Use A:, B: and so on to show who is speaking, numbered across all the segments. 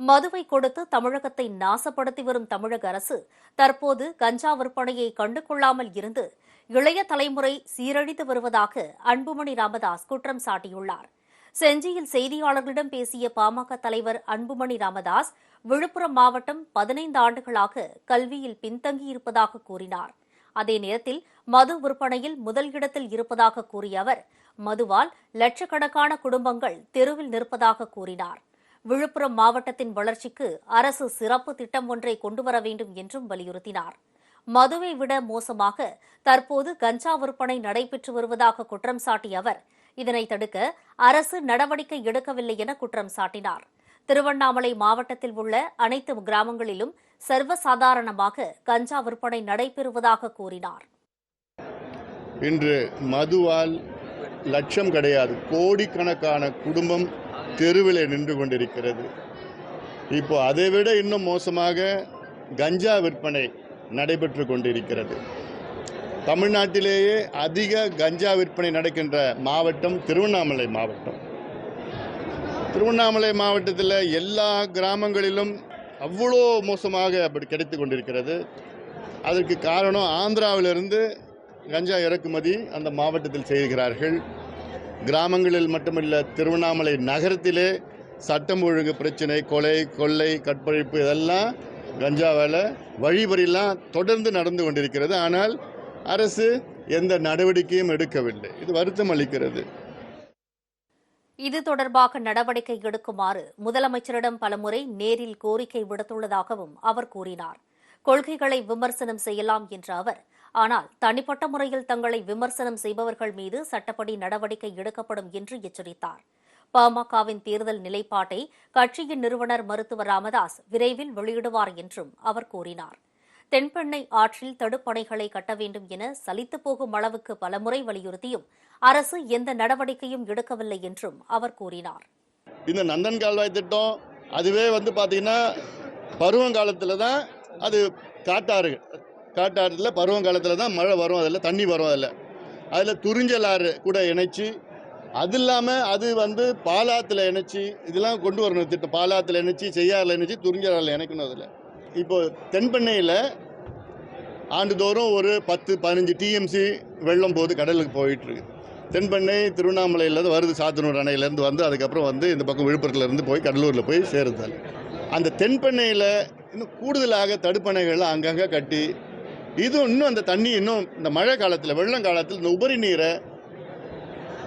A: மதுவை கொடுத்து தமிழகத்தை நாசப்படுத்தி வரும் தமிழக அரசு தற்போது கஞ்சா விற்பனையை கண்டுகொள்ளாமல் இருந்து இளைய தலைமுறை சீரழித்து வருவதாக அன்புமணி ராமதாஸ் குற்றம் சாட்டியுள்ளார். செஞ்சியில் செய்தியாளர்களிடம் பேசிய பாமக தலைவர் அன்புமணி ராமதாஸ் விழுப்புரம் மாவட்டம் பதினைந்து ஆண்டுகளாக கல்வியில் பின்தங்கியிருப்பதாக கூறினார். அதே நேரத்தில் மது விற்பனையில் முதல் இடத்தில் இருப்பதாக கூறிய அவர் மதுவால் லட்சக்கணக்கான குடும்பங்கள் தெருவில் நிற்பதாக கூறினார். விழுப்புரம் மாவட்டத்தின் வளர்ச்சிக்கு அரசு சிறப்பு திட்டம் ஒன்றை கொண்டுவர வேண்டும் என்றும் வலியுறுத்தினார். மதுவை விட மோசமாக தற்போது கஞ்சா விற்பனை நடைபெற்று வருவதாக குற்றம் சாட்டிய அவர் இதனை தடுக்க அரசு நடவடிக்கை எடுக்கவில்லை என குற்றம் சாட்டினார். திருவண்ணாமலை மாவட்டத்தில் உள்ள அனைத்து கிராமங்களிலும் சர்வசாதாரணமாக கஞ்சா விற்பனை நடைபெறுவதாக கூறினார்.
B: இன்று மதுவால் லட்சம் கிடையாது. கோடிக்கணக்கான குடும்பம் தெருவில் நின்று கொண்டிருக்கிறது. இப்போ அதை விட இன்னும் மோசமாக கஞ்சா விற்பனை நடைபெற்று கொண்டிருக்கிறது. தமிழ்நாட்டிலேயே அதிக கஞ்சா விற்பனை நடக்கின்ற மாவட்டம் திருவண்ணாமலை மாவட்டம். திருவண்ணாமலை மாவட்டத்தில் எல்லா கிராமங்களிலும் அவ்வளோ மோசமாக அப்படி கிடைத்து கொண்டிருக்கிறது. அதற்கு காரணம் ஆந்திராவிலிருந்து கஞ்சா இறக்குமதி அந்த மாவட்டத்தில் செய்கிறார்கள். கிராமங்களில் மட்டுமில்ல திருவண்ணாமலை நகரத்திலே சட்டம் ஒழுங்கு பிரச்சனை கொலை கொள்ளை கற்பழிப்பு இதெல்லாம் கஞ்சா வேலை வழிபறிலாம் தொடர்ந்து நடந்து கொண்டிருக்கிறது. ஆனால் அரசு எந்த நடவடிக்கையும் எடுக்கவில்லை. இது வருத்தம் அளிக்கிறது.
A: இது தொடர்பாக நடவடிக்கை எடுக்குமாறு முதலமைச்சரிடம் பலமுறை நேரில் கோரிக்கை விடுத்துள்ளதாகவும் அவர் கூறினார். கொள்கைகளை விமர்சனம் செய்யலாம் என்ற அவர் ஆனால் தனிப்பட்ட முறையில் தங்களை விமர்சனம் செய்பவர்கள் மீது சட்டப்படி நடவடிக்கை எடுக்கப்படும் என்று எச்சரித்தார். பாமகவின் தேர்தல் நிலைப்பாட்டை கட்சியின் நிறுவனர் மருத்துவர் ராமதாஸ் விரைவில் வெளியிடுவார் என்றும் அவர் கூறினார். தென்பெண்ணை ஆற்றில் தடுப்பணைகளை கட்ட வேண்டும் என சலித்து போகும் அளவுக்கு பலமுறை வலியுறுத்தியும் அரசு எந்த நடவடிக்கையும் எடுக்கவில்லை என்றும் அவர் கூறினார்.
B: இந்த நந்தன் கால்வாய் திட்டம் அதுவே வந்து பாத்தீங்கன்னா பருவங்காலத்தில் தான் அது காட்டாறு காட்டாற்றில் பருவம் காலத்தில் தான் மழை வரும் அதில் தண்ணி வரும் அதில். அதில் துறிஞ்சல் ஆறு கூட இணைச்சி அது இல்லாமல் அது வந்து பாலாத்தில் இணைச்சி இதெல்லாம் கொண்டு வரணும் திட்டம் பாலாத்தில் இணைச்சி செய்யாறில் இணைச்சி துறிஞ்சலாறில் இணைக்கணும் அதில். இப்போது தென்பெண்ணையில் ஆண்டுதோறும் ஒரு பத்து பதினஞ்சு டிஎம்சி வெள்ளம் போது கடலுக்கு போயிட்டுருக்கு. தென்பெண்ணை திருவண்ணாமலையிலேருந்து வருது சாத்தனூர் அணையிலேருந்து வந்து அதுக்கப்புறம் வந்து இந்த பக்கம் விழுப்புரத்துலேருந்து போய் கடலூரில் போய் சேருதல் அந்த தென்பெண்ணையில் இன்னும் கூடுதலாக தடுப்பணைகள்லாம் அங்கங்கே கட்டி இது இன்னும் அந்த தண்ணி இன்னும் இந்த மழை காலத்தில் வெள்ளம் காலத்தில் இந்த உபரி நீரை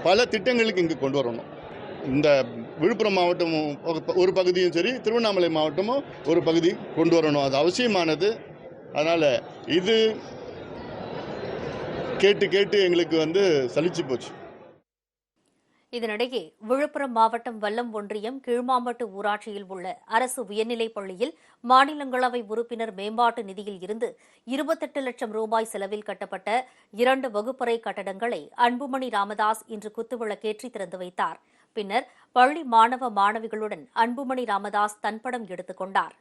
B: பல திட்டங்களுக்கு இங்கே கொண்டு வரணும். இந்த விழுப்புரம் மாவட்டமும் ஒரு- ஒரு பகுதியும் சரி திருவண்ணாமலை மாவட்டமும் ஒரு பகுதி கொண்டு வரணும். அது அவசியமானது. அதனால் இது கேட்டு கேட்டு எங்களுக்கு வந்து சலிச்சு போச்சு.
A: இதனிடையே விழுப்புரம் மாவட்டம் வல்லம் ஒன்றியம் கீழ்மாம்பட்டு ஊராட்சியில் உள்ள அரசு உயர்நிலைப் பள்ளியில் மாநிலங்களவை உறுப்பினர் மேம்பாட்டு நிதியில் இருந்து இருபத்தெட்டு லட்சம் ரூபாய் செலவில் கட்டப்பட்ட இரண்டு வகுப்பறை கட்டடங்களை அன்புமணி ராமதாஸ் இன்று குத்துவிளக்கேற்றி திறந்து வைத்தார். பின்னர் பள்ளி மாணவ மாணவிகளுடன் அன்புமணி ராமதாஸ் தன்படம் எடுத்துக் கொண்டாா்